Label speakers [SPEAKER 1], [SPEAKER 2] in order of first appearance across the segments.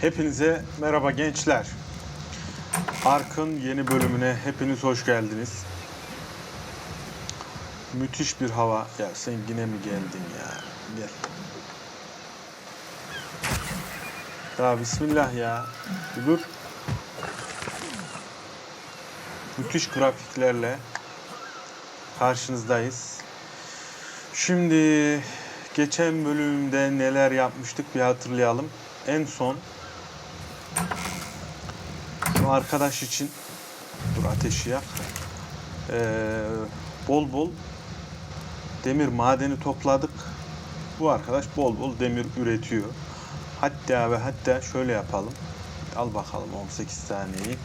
[SPEAKER 1] Hepinize merhaba gençler. Ark'ın yeni bölümüne hepiniz hoş geldiniz. Müthiş bir hava. Ya sen yine mi geldin ya? Gel. Ya bismillah ya. Dur. Müthiş grafiklerle karşınızdayız. Şimdi geçen bölümde neler yapmıştık bir hatırlayalım. En son arkadaş için dur ateşi yak. Ee, bol bol demir madeni topladık. Bu arkadaş bol bol demir üretiyor. Hatta ve hatta şöyle yapalım. Al bakalım 18 taneyi.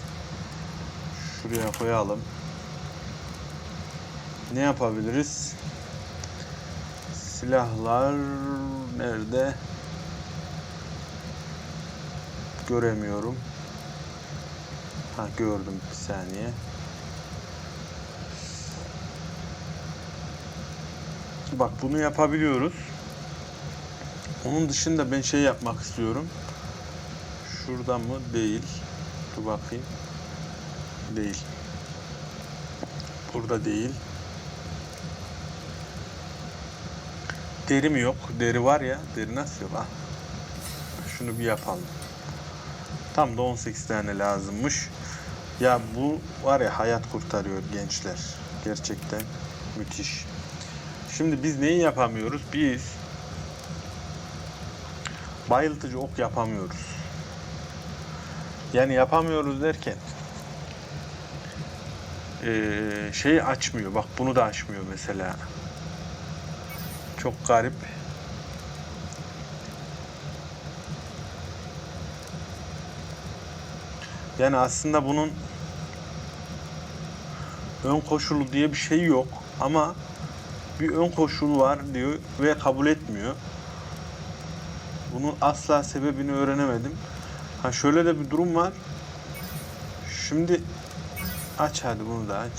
[SPEAKER 1] Şuraya koyalım. Ne yapabiliriz? Silahlar nerede? Göremiyorum. Ha gördüm bir saniye. Bak bunu yapabiliyoruz. Onun dışında ben şey yapmak istiyorum. Şuradan mı? Değil. Dur bakayım. Değil. Burada değil. Deri mi yok? Deri var ya. Deri nasıl yok? Ah. Şunu bir yapalım. Tam da 18 tane lazımmış. Ya bu var ya hayat kurtarıyor gençler. Gerçekten müthiş. Şimdi biz neyi yapamıyoruz? Biz bayıltıcı ok yapamıyoruz. Yani yapamıyoruz derken eee şey açmıyor. Bak bunu da açmıyor mesela. Çok garip. Yani aslında bunun ön koşulu diye bir şey yok ama bir ön koşulu var diyor ve kabul etmiyor. Bunun asla sebebini öğrenemedim. Ha şöyle de bir durum var. Şimdi aç hadi bunu da aç.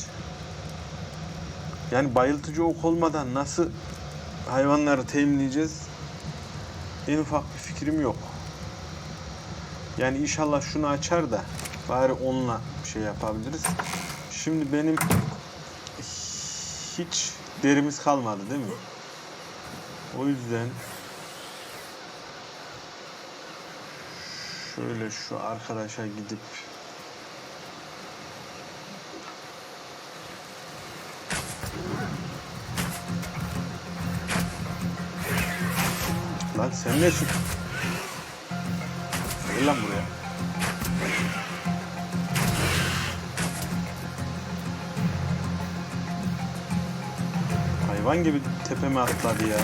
[SPEAKER 1] Yani bayıltıcı ok olmadan nasıl hayvanları teminleyeceğiz? En ufak bir fikrim yok. Yani inşallah şunu açar da bari onunla şey yapabiliriz. Şimdi benim hiç derimiz kalmadı değil mi? O yüzden şöyle şu arkadaşa gidip Lan sen nesin? Gel lan buraya. Hayvan gibi tepeme atladı ya.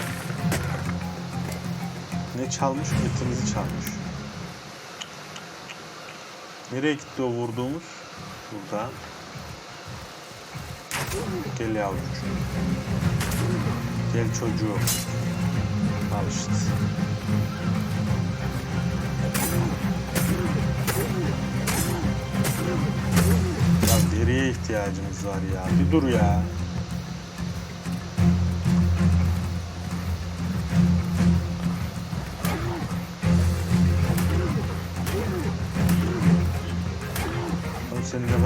[SPEAKER 1] Ne çalmış? Etimizi çalmış. Nereye gitti o vurduğumuz? Burada. Gel yavrucuğum. Gel çocuğum. Al işte. Ya deriye ihtiyacımız var ya. Bir dur ya.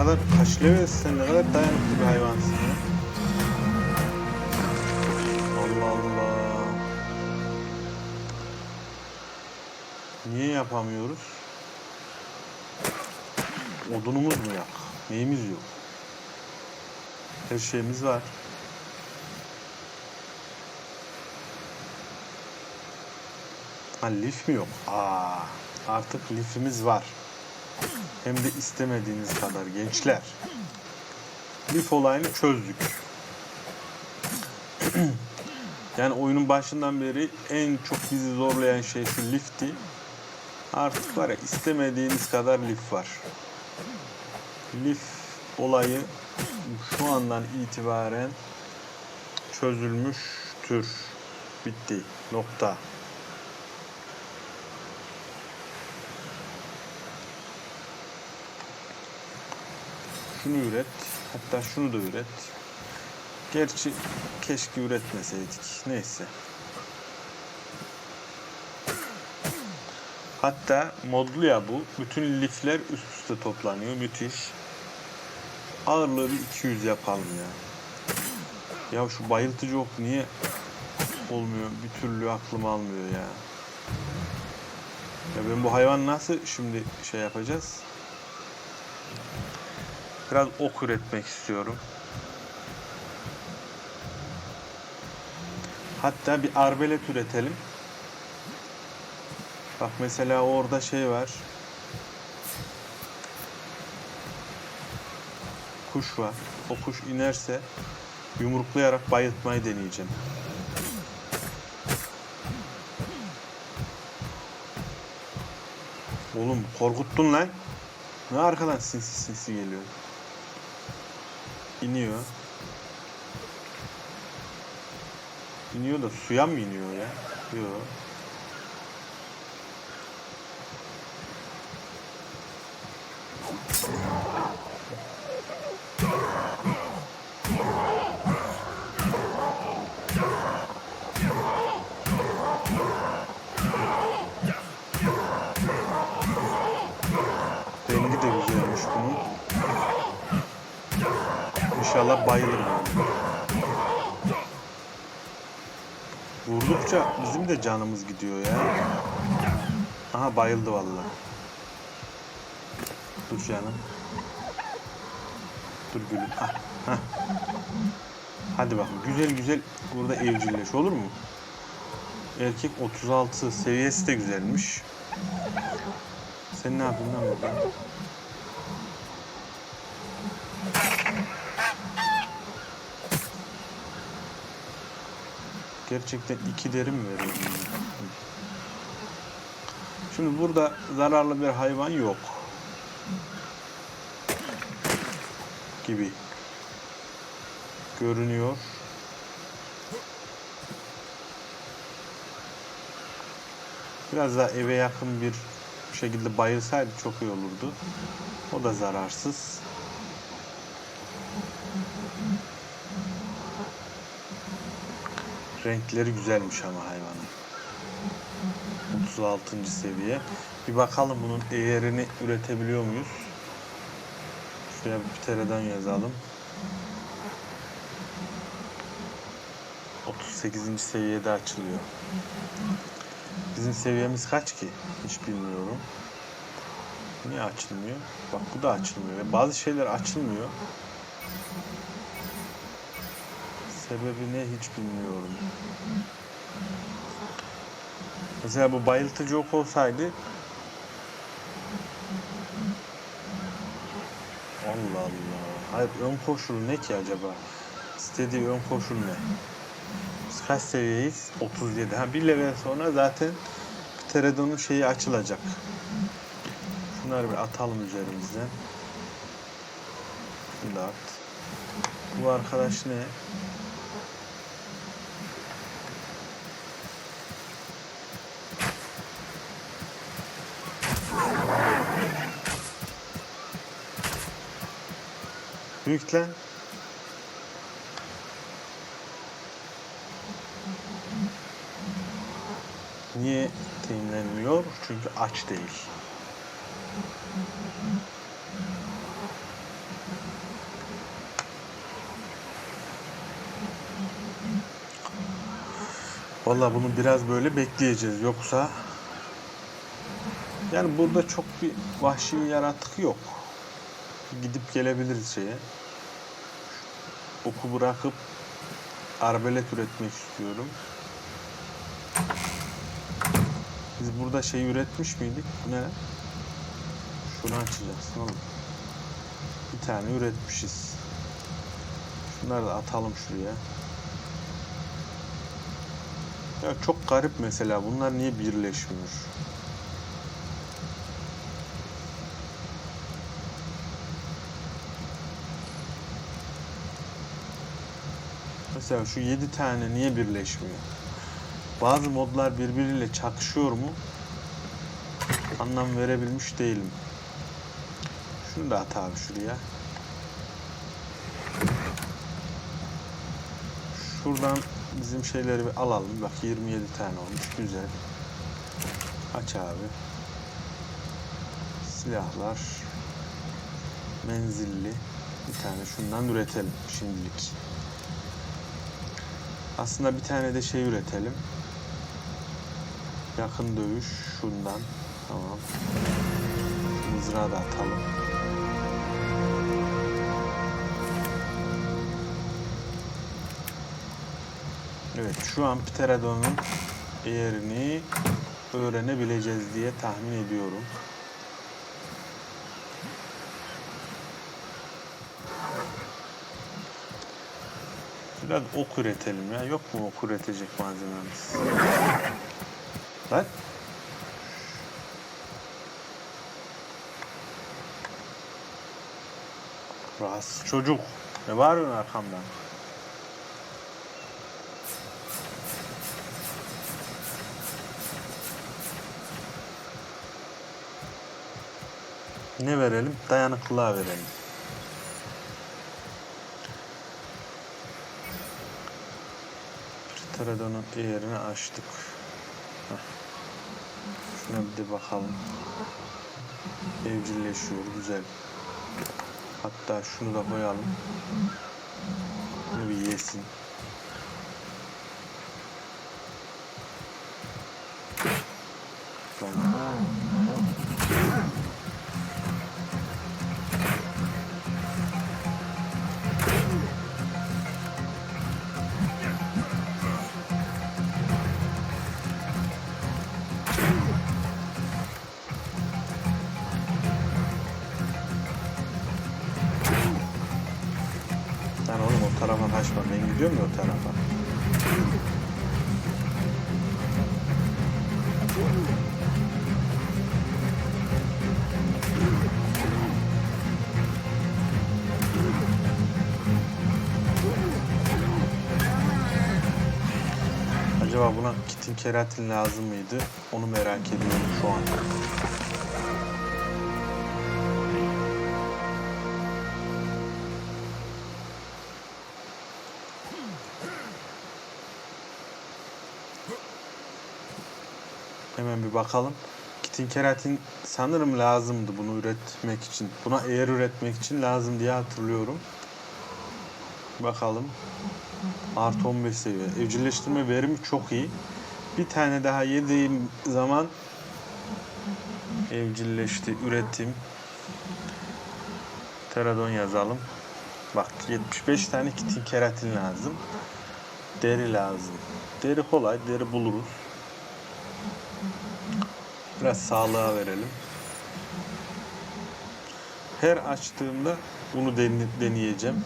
[SPEAKER 1] Kadar kaç level sen ne kadar dayanıklı bir hayvansın ya. Allah Allah. Niye yapamıyoruz? Odunumuz mu yok? Neyimiz yok? Her şeyimiz var. Ha lif mi yok? Aa, artık lifimiz var. Hem de istemediğiniz kadar gençler. Lif olayını çözdük. yani oyunun başından beri en çok bizi zorlayan şey şu lifti. Artık var ya istemediğiniz kadar lif var. Lif olayı şu andan itibaren çözülmüştür. Bitti. Nokta. Şunu üret. Hatta şunu da üret. Gerçi keşke üretmeseydik. Neyse. Hatta modlu ya bu. Bütün lifler üst üste toplanıyor. Müthiş. Ağırlığı bir 200 yapalım ya. Ya şu bayıltıcı ok niye olmuyor? Bir türlü aklım almıyor ya. Ya ben bu hayvan nasıl şimdi şey yapacağız? Biraz ok üretmek istiyorum. Hatta bir arbelet üretelim. Bak mesela orada şey var. Kuş var. O kuş inerse yumruklayarak bayıltmayı deneyeceğim. Oğlum korkuttun lan. Ne arkadan sinsi sinsi geliyor. İniyor. İniyor da suya mı iniyor ya? Yok. Rengi de güzelmiş bunun. İnşallah bayılırım. Vurdukça bizim de canımız gidiyor ya. Aha bayıldı vallahi. Dur canım. Dur gülüm. Ah, hah. Hadi bakın güzel güzel burada evcilleş olur mu? Erkek 36 seviyesi de güzelmiş. Sen ne yapıyorsun lan burada? Gerçekten iki deri mi veriyor? Şimdi burada zararlı bir hayvan yok. Gibi. Görünüyor. Biraz daha eve yakın bir şekilde bayılsaydı çok iyi olurdu. O da zararsız. Renkleri güzelmiş ama hayvanın. 36. seviye. Bir bakalım bunun eğerini üretebiliyor muyuz? Şuraya bir tereden yazalım. 38. seviyede açılıyor. Bizim seviyemiz kaç ki? Hiç bilmiyorum. Niye açılmıyor? Bak bu da açılmıyor. Bazı şeyler açılmıyor. Sebebi ne hiç bilmiyorum. Mesela bu bayıltıcı ok olsaydı Allah Allah. Hayır ön koşul ne ki acaba? İstediği ön koşul ne? Biz kaç seviyeyiz? 37. Ha bir level sonra zaten Pterodon'un şeyi açılacak. Şunları bir atalım üzerimizden. Şunu da. Bu arkadaş ne? Büyük. Niye teyinlenmiyor? Çünkü aç değil. Vallahi bunu biraz böyle bekleyeceğiz. Yoksa yani burada çok bir vahşi yaratık yok. Gidip gelebiliriz şeye. Oku bırakıp arbelet üretmek istiyorum. Biz burada şey üretmiş miydik? Ne? Şunu açacaksın oğlum. Bir tane üretmişiz. Şunları da atalım şuraya. Ya çok garip mesela. Bunlar niye birleşmiyor? Mesela şu 7 tane niye birleşmiyor? Bazı modlar birbiriyle çakışıyor mu? Anlam verebilmiş değilim. Şunu da at abi şuraya. Şuradan bizim şeyleri bir alalım. Bak 27 tane olmuş. Güzel. Aç abi. Silahlar. Menzilli. Bir tane şundan üretelim şimdilik. Aslında bir tane de şey üretelim. Yakın dövüş şundan. Tamam. Mızrağı da atalım. Evet şu an Pterodon'un yerini öğrenebileceğiz diye tahmin ediyorum. Biraz ok üretelim ya. Yok mu ok üretecek malzememiz? Lan. Rahatsız çocuk. Ne bağırıyorsun arkamdan? Ne verelim? Dayanıklılığa verelim. Pterodon'un yerini açtık. Heh. Şuna bir de bakalım. Evcilleşiyor. Güzel. Hatta şunu da koyalım. Bunu bir yesin. Tarafa kaçma. Ben gidiyorum ya o tarafa. Acaba buna kitin keratin lazım mıydı? Onu merak ediyorum şu an. Bakalım. Kitin keratin sanırım lazımdı bunu üretmek için. Buna eğer üretmek için lazım diye hatırlıyorum. Bakalım. Artı 15 seviye. Evcilleştirme verimi çok iyi. Bir tane daha yediğim zaman evcilleşti, üretim. Teradon yazalım. Bak 75 tane kitin keratin lazım. Deri lazım. Deri kolay, deri buluruz. Biraz sağlığa verelim. Her açtığımda bunu dene- deneyeceğim.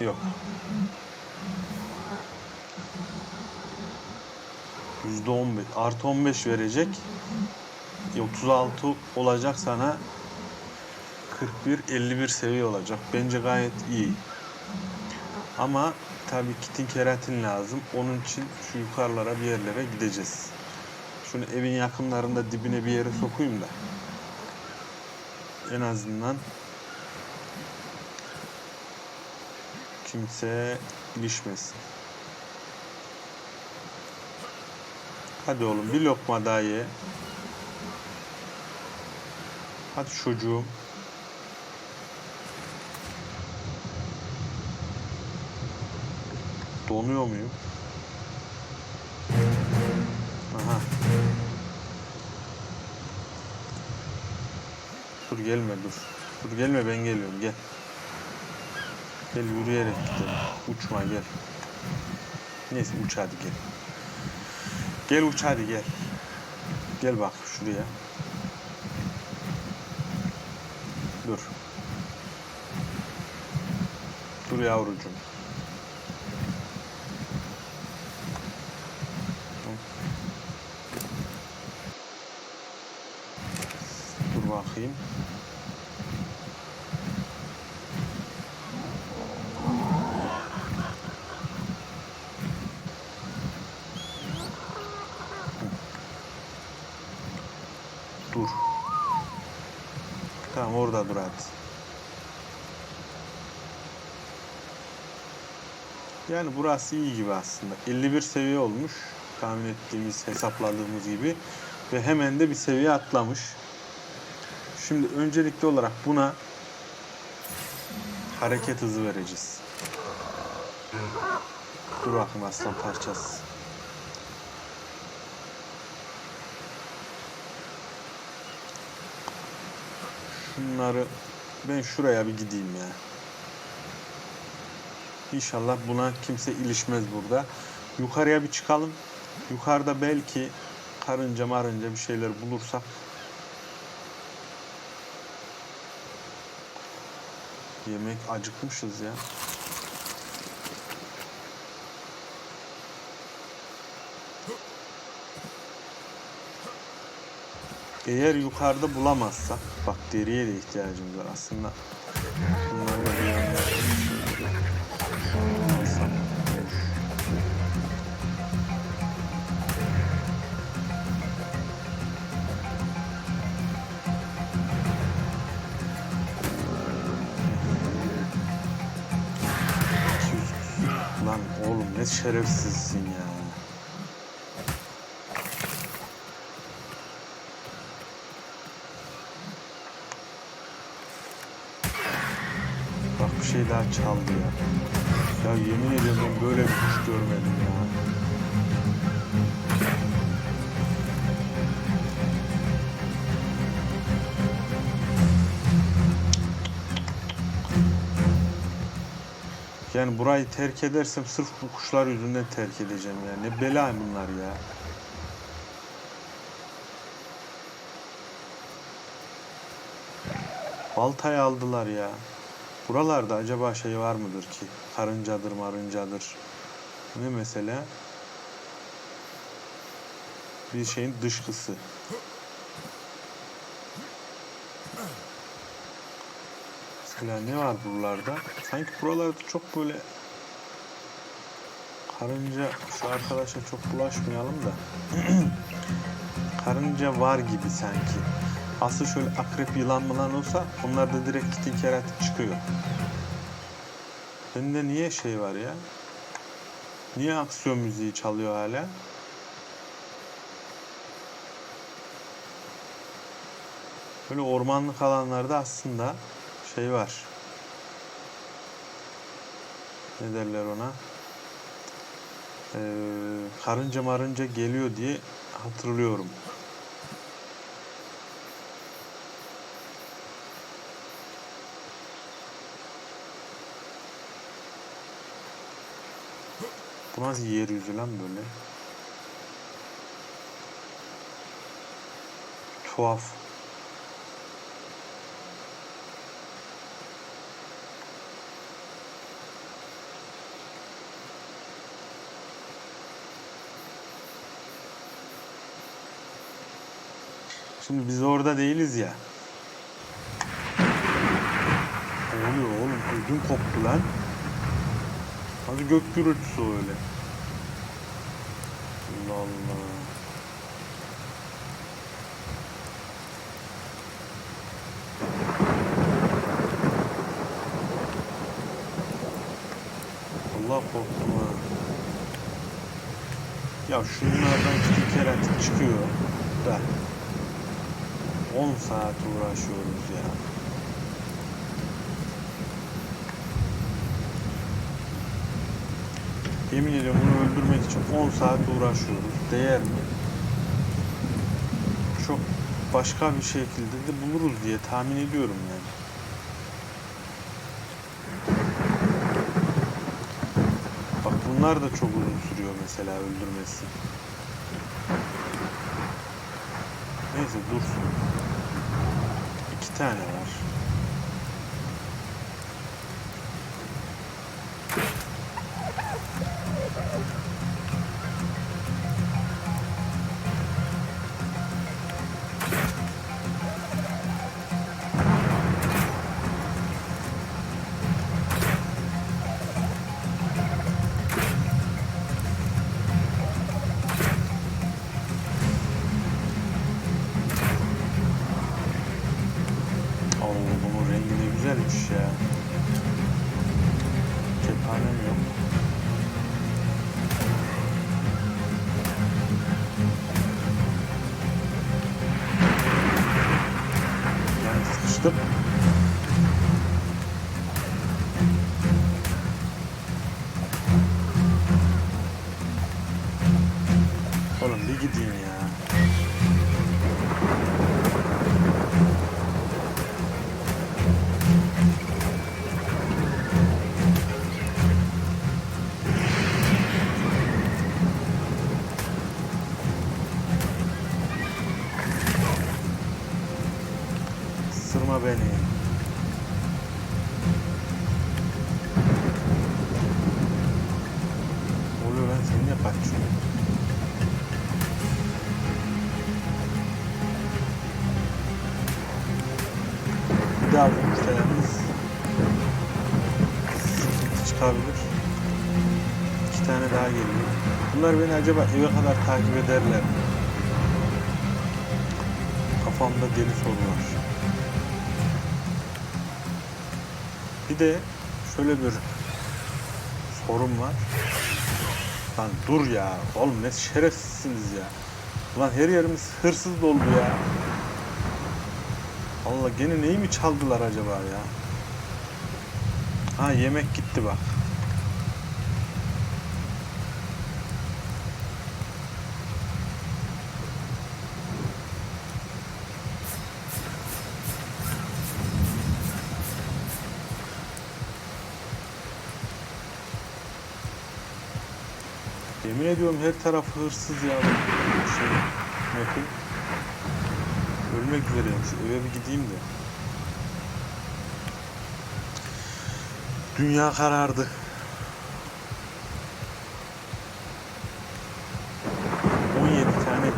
[SPEAKER 1] Yok. Yüzde on beş, artı 15 verecek. 36 olacak sana. 41, 51 seviye olacak. Bence gayet iyi. Ama tabii kitin keratin lazım. Onun için şu yukarılara bir yerlere gideceğiz. Şunu evin yakınlarında dibine bir yere sokayım da. En azından kimse ilişmesin. Hadi oğlum bir lokma daha ye. Hadi çocuğum. Donuyor muyum? Aha. Dur gelme dur. Dur gelme ben geliyorum gel. Gel yürüyerek gidelim. Uçma gel. Neyse uç hadi gel. Gel uç hadi gel. Gel bak şuraya. Dur. Dur yavrucuğum. Dur bakayım. Dur. Tamam orada dur hadi. Yani burası iyi gibi aslında. 51 seviye olmuş. tahmin ettiğimiz, hesapladığımız gibi. Ve hemen de bir seviye atlamış. Şimdi öncelikli olarak buna hareket hızı vereceğiz. Dur bakayım aslan parçası. Şunları ben şuraya bir gideyim ya. İnşallah buna kimse ilişmez burada. Yukarıya bir çıkalım. Yukarıda belki karınca marınca bir şeyler bulursak Yemek acıkmışız ya. Eğer yukarıda bulamazsak, bak deriye de ihtiyacımız var aslında. Şerefsizsin ya. Bak bir şey daha çaldı ya. Ya yemin ediyorum böyle bir kuş görmedim ya. Yani burayı terk edersem sırf bu kuşlar yüzünden terk edeceğim ya. Ne bela bunlar ya. Baltayı aldılar ya. Buralarda acaba şey var mıdır ki? Karıncadır marıncadır. Ne mesela? Bir şeyin dışkısı. Mesela ne var buralarda? Sanki buralarda çok böyle karınca şu arkadaşa çok bulaşmayalım da karınca var gibi sanki. Asıl şöyle akrep yılan mılan olsa onlar da direkt kitin keratin çıkıyor. Bende niye şey var ya? Niye aksiyon müziği çalıyor hala? Böyle ormanlık alanlarda aslında şey var. Ne derler ona? Ee, karınca marınca geliyor diye hatırlıyorum. Bu nasıl yeryüzü lan böyle? Tuhaf. Şimdi biz orada değiliz ya. Ne oluyor oğlum? Ödüm koptu lan. Hadi gök gürültüsü öyle. Allah Allah. Allah korktum ha. Ya şunlardan iki kere çıkıyor da 10 saat uğraşıyoruz ya. Yemin ediyorum bunu öldürmek için 10 saat uğraşıyoruz. Değer mi? Çok başka bir şekilde de buluruz diye tahmin ediyorum yani. Bak bunlar da çok uzun sürüyor mesela öldürmesi. Neyse dursun. Tane var. 듯? İki tane daha geliyor. Bunlar beni acaba eve kadar takip ederler mi? Kafamda deli sorular. Bir de şöyle bir sorun var. Lan dur ya. Oğlum ne şerefsizsiniz ya. Ulan her yerimiz hırsız doldu ya. Allah gene neyi mi çaldılar acaba ya? Ha yemek gitti bak. Yemin ediyorum her taraf hırsız ya. Şey, map'in. Ölmek üzereyim. Şu eve bir gideyim de. Dünya karardı.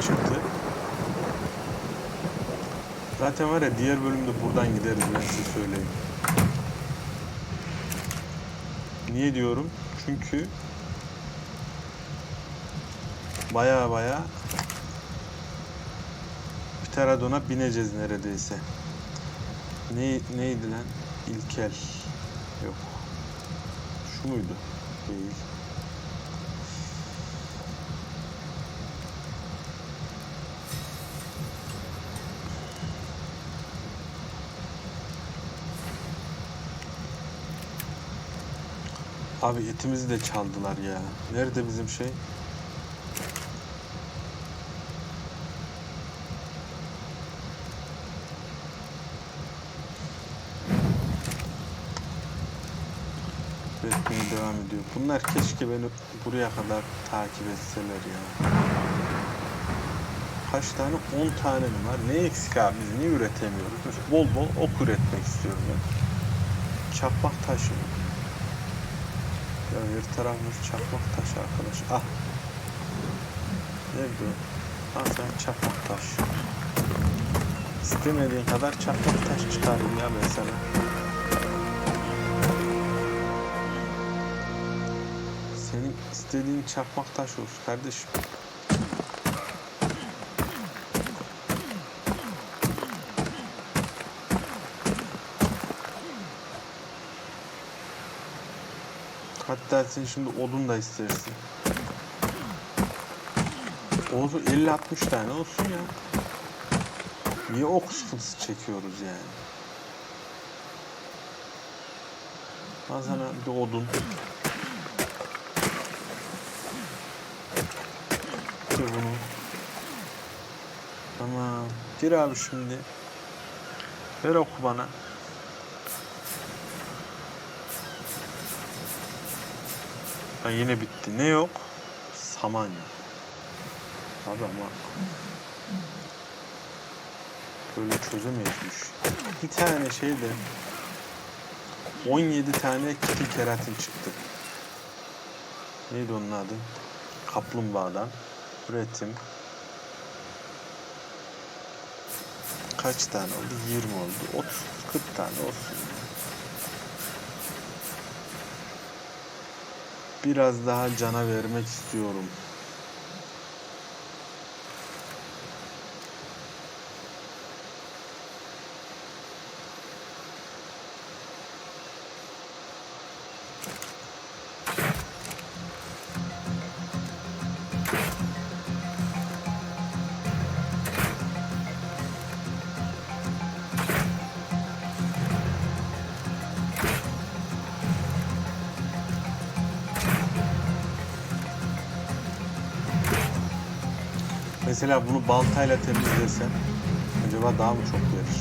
[SPEAKER 1] Çıktı. Zaten var ya diğer bölümde buradan gideriz ben size söyleyeyim. Niye diyorum? Çünkü baya baya Pterodon'a bineceğiz neredeyse. Ne, neydi lan? İlkel. Yok. Şu muydu? Değil. Abi etimizi de çaldılar ya. Nerede bizim şey? Üretmeye devam ediyor. Bunlar keşke beni buraya kadar takip etseler ya. Kaç tane? 10 tane mi var? Ne eksik abi? Biz niye üretemiyoruz? Bol bol ok üretmek istiyorum ben. Çakmak taşı. Ya her tarafımız çakmak taşı arkadaş. Ah. Nerede o? Al sen çakmak taş. İstemediğin kadar çakmak taş çıkarayım ya ben sana. İstediğin çakmak taş olsun kardeşim. Hatta sen şimdi odun da istersin. Olsun 50-60 tane olsun ya. Niye ok sıkıntısı çekiyoruz yani? Al sana bir odun. Gir bunu. Tamam. Gir abi şimdi. Ver oku bana. Ha, yine bitti. Ne yok? Samanya. Abi ama böyle çözemeyiz. Bir tane şey de 17 tane kitin keratin çıktı. Neydi onun adı? Kaplumbağadan. Üretim. Kaç tane oldu? 20 oldu. 30, 40 tane olsun. Biraz daha cana vermek istiyorum. Mesela bunu baltayla temizlesem acaba daha mı çok verir?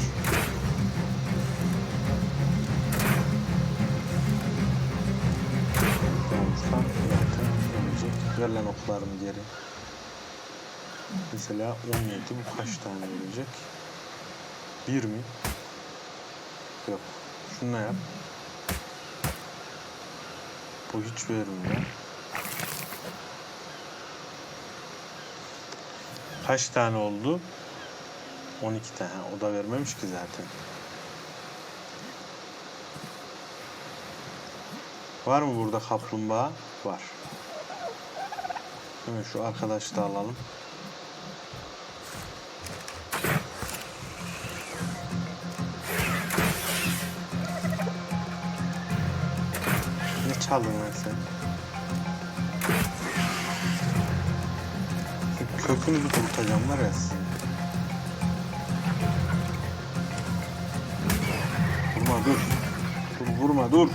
[SPEAKER 1] Vursam zaten ölecek. Ver lan oklarımı geri. Mesela 17 bu kaç tane verecek? 1 mi? Yok. Şunu yap. Bu hiç vermiyor. Kaç tane oldu? 12 tane. O da vermemiş ki zaten. Var mı burada kaplumbağa? Var. Hemen şu arkadaşı da alalım. Ne çaldın lan sen? Şu Kökünüzü kurutacağım var ya. Vurma dur. Dur vurma dur.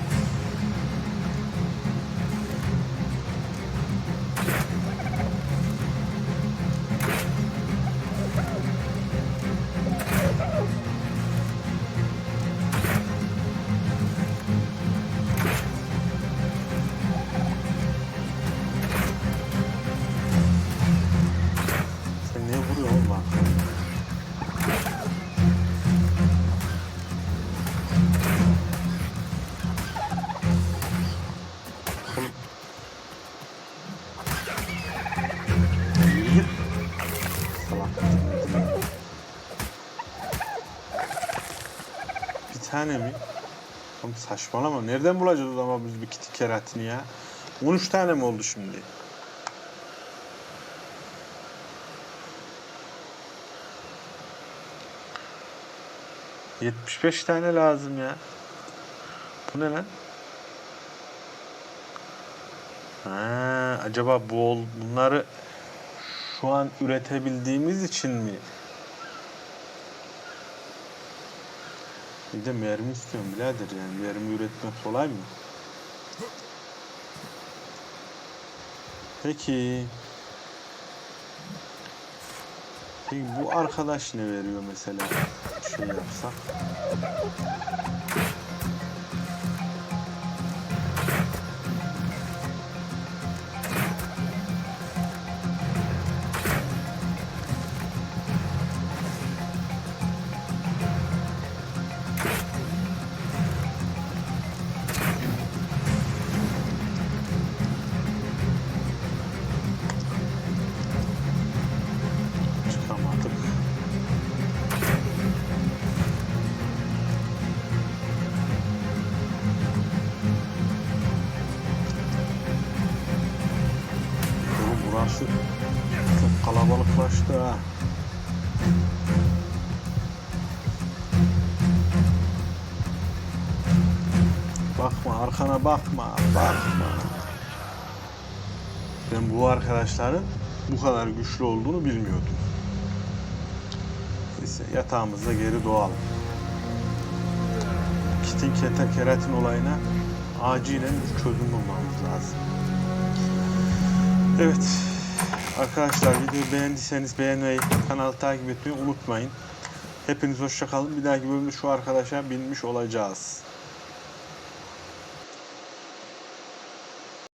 [SPEAKER 1] Saçmalama. Nereden bulacağız o zaman biz bir kiti keratini ya? 13 tane mi oldu şimdi? Yetmiş beş tane lazım ya. Bu ne lan? Ha, acaba bol bunları şu an üretebildiğimiz için mi? Bir de mermi istiyorum birader yani mermi üretmek kolay mı? Peki. Peki bu arkadaş ne veriyor mesela? Şey yapsak. Bakma bakma. Ben bu arkadaşların bu kadar güçlü olduğunu bilmiyordum. Neyse yatağımızda geri doğalım. Kitin kete keratin olayına acilen bir çözüm bulmamız lazım. Evet. Arkadaşlar videoyu beğendiyseniz beğenmeyi, kanalı takip etmeyi unutmayın. Hepiniz hoşça kalın. Bir dahaki bölümde şu arkadaşa binmiş olacağız.